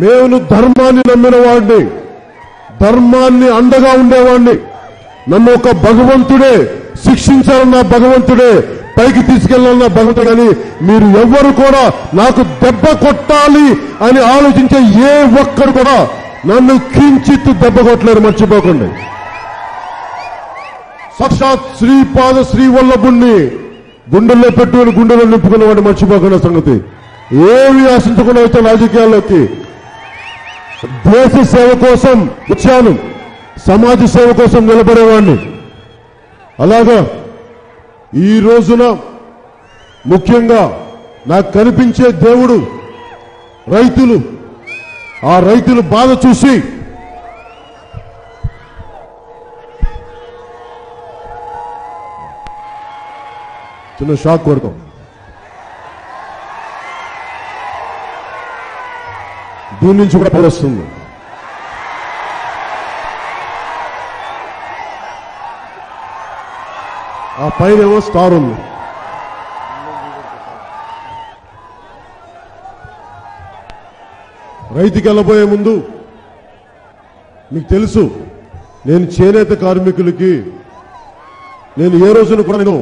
నేను ధర్మాన్ని నమ్మిన వాడిని ధర్మాన్ని అండగా ఉండేవాడిని. నన్ను ఒక భగవంతుడే శిక్షించాలన్న భగవంతుడే పైకి తీసుకెళ్ళాలన్న భగవంతుడు అని మీరు ఎవ్వరు కూడా నాకు దెబ్బ కొట్టాలి అని ఆలోచించే ఏ ఒక్కరు కూడా నన్ను కించిత్ దెబ్బ కొట్టలేరు మర్చిపోకండి. సాక్షాత్ శ్రీపాద శ్రీవల్లభుణ్ణి గుండెల్లో పెట్టుకుని గుండెలో నింపుకున్నవాడు మర్చిపోకుండా సంగతి. ఏమి ఆశించకుండా వచ్చే రాజకీయాల్లోకి దేశ సేవ కోసం వచ్చాను. సమాజ సేవ కోసం నిలబడేవాడిని. అలాగా ఈ రోజున ముఖ్యంగా నాకు కనిపించే దేవుడు రైతులు. ఆ రైతులు బాధ చూసి చిన్న షాక్ కొడతాం. దీని నుంచి కూడా పొగొస్తుంది ఆ పైన ఏమో స్టార్ ఉంది. రైతుకి వెళ్ళబోయే ముందు మీకు తెలుసు నేను చేనేత కార్మికులకి నేను ఏ రోజున కూడా నేను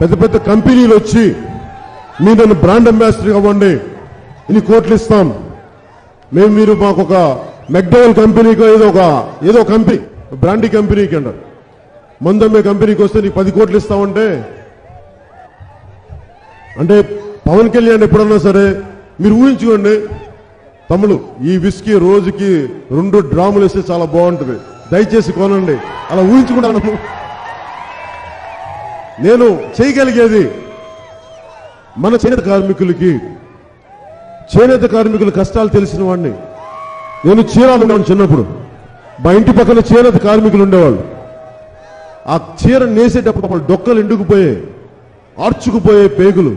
పెద్ద పెద్ద కంపెనీలు వచ్చి మీరు నన్ను బ్రాండ్ అంబాసిడర్ అవ్వండి ఇన్ని కోట్లు ఇస్తాం మేము మీరు మాకు ఒక మెక్డోవల్ కంపెనీకి ఏదో ఒక ఏదో కంపెనీ బ్రాండీ కంపెనీకి అంటారు. మందమ్మే కంపెనీకి వస్తే నీకు పది కోట్లు ఇస్తామంటే అంటే పవన్ కళ్యాణ్ ఎప్పుడన్నా సరే మీరు ఊహించుకోండి తమ్ముడు ఈ విస్కీ రోజుకి రెండు డ్రాములు వేస్తే చాలా బాగుంటుంది. దయచేసి కొనండి. అలా ఊహించుకుంటాను. నేను చేయగలిగేది మన చేనేత కార్మికులకి చేనేత కార్మికుల కష్టాలు తెలిసిన వాడిని. నేను చీరాలు ఉండేవాడిని చిన్నప్పుడు. మా ఇంటి పక్కన చేనేత కార్మికులు ఉండేవాళ్ళు. ఆ చీర నేసేటప్పుడు వాళ్ళు డొక్కలు ఎండుకుపోయే ఆర్చుకుపోయే పేగులు.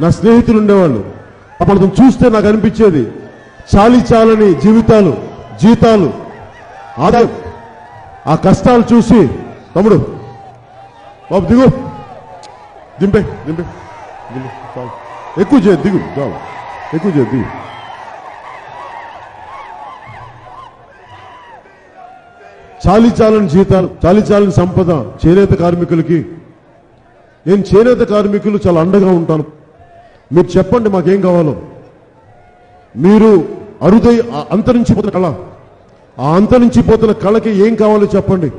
నా స్నేహితులు ఉండేవాళ్ళు. అప్పుడు చూస్తే నాకు అనిపించేది చాలి చాలని జీవితాలు జీతాలు. ఆదాయం ఆ కష్టాలు చూసి తమ్ముడు బాబు దిగు. దింపే దింపే దింపే ఎక్కువ చేయదు దిగు చాలు. ఎక్కువ చేయదు దిగు జీతాలు చాలిచాలని సంపద చేనేత కార్మికులకి. నేను చేనేత కార్మికులు చాలా అండగా ఉంటాను. మీరు చెప్పండి మాకేం కావాలో. మీరు అరుదై అంతరించిపోతున్న కళ ఆ అంతరించిపోతున్న కళకి ఏం కావాలో చెప్పండి.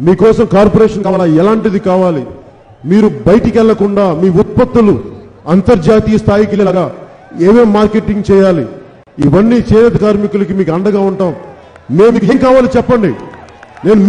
మీకోసం కార్పొరేషన్ కావాలా? ఎలాంటిది కావాలి? మీరు బయటికి వెళ్ళకుండా మీ ఉత్పత్తులు అంతర్జాతీయ స్థాయికి వెళ్ళేలాగా ఏమేం మార్కెటింగ్ చేయాలి? ఇవన్నీ చేనేత కార్మికులకి మీకు అండగా ఉంటాం. మేము ఏం కావాలో చెప్పండి. నేను